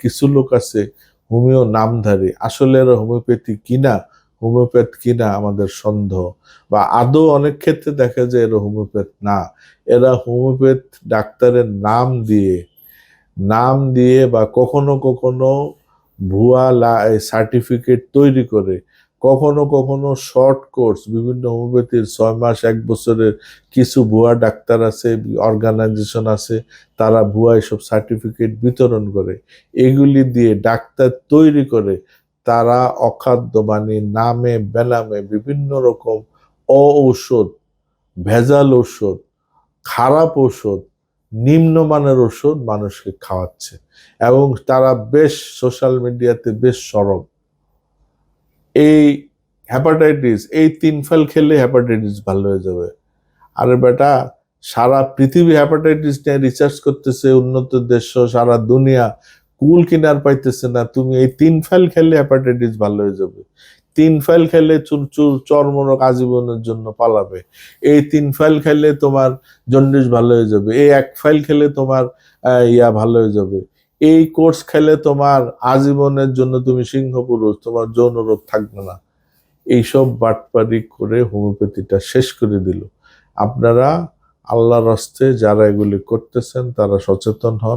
কিছু লোক আছে হোমিও নামধারী। আসলে এরা হোমিওপ্যাথি কিনা, হোমিওপ্যাথ কিনা আমাদের সন্দেহ। বা আদৌ অনেক ক্ষেত্রে দেখা যায় এরা হোমিওপ্যাথ না। এরা হোমিওপ্যাথ ডাক্তারের নাম দিয়ে নাম দিয়ে বা কখনো কখনো ভুয়া সার্টিফিকেট তৈরি করে কখনো কখনো শর্ট কোর্স বিভিন্ন হোমিওপ্যাথির ছয় মাস, এক বছরের কিছু ভুয়া ডাক্তার আছে অর্গানাইজেশন আছে, তারা ভুয়া এসব সার্টিফিকেট বিতরণ করে। এগুলি দিয়ে ডাক্তার তৈরি করে, তারা অখাদ্য বাণী নামে, বেনামে বিভিন্ন রকম অঔষধ, ভেজাল ঔষধ, খারাপ ঔষধ, নিম্নমানের ওষুধ মানুষকে খাওয়াচ্ছে। এবং তারা বেশ সোশ্যাল মিডিয়াতে বেশ সরব। এই হ্যাপাটাইটিস এই তিন ফেল খেলে হ্যাপাটাইটিস ভালো হয়ে যাবে। আরে বেটা, সারা পৃথিবী হ্যাপাটাইটিস নিয়ে রিসার্চ করতেছে, উন্নত দেশ, সারা দুনিয়া, কুল কিনার পাইতেছে না। তুমি এই তিন ফেল খেলে হ্যাপাটাইটিস ভালো হয়ে যাবে। তিন ফাইল খেলে চুর চুর চর্মরোগ আজীবনের জন্য পালাবে। এই তিন ফাইল খেলে তোমার জন্ডিস ভালো হয়ে যাবে। এই এক ফাইল খেলে তোমার ইয়া ভালো হয়ে যাবে। এই কোর্স খেলে তোমার আজীবনের জন্য তুমি সিংহ পুরুষ তোমার যৌন রোগ থাকবে না। এইসব বাটপারি করে হোমিওপ্যাথিটা শেষ করে দিল। আপনারা আল্লাহর হস্তে যারা এগুলি করতেছেন, তারা সচেতন হন।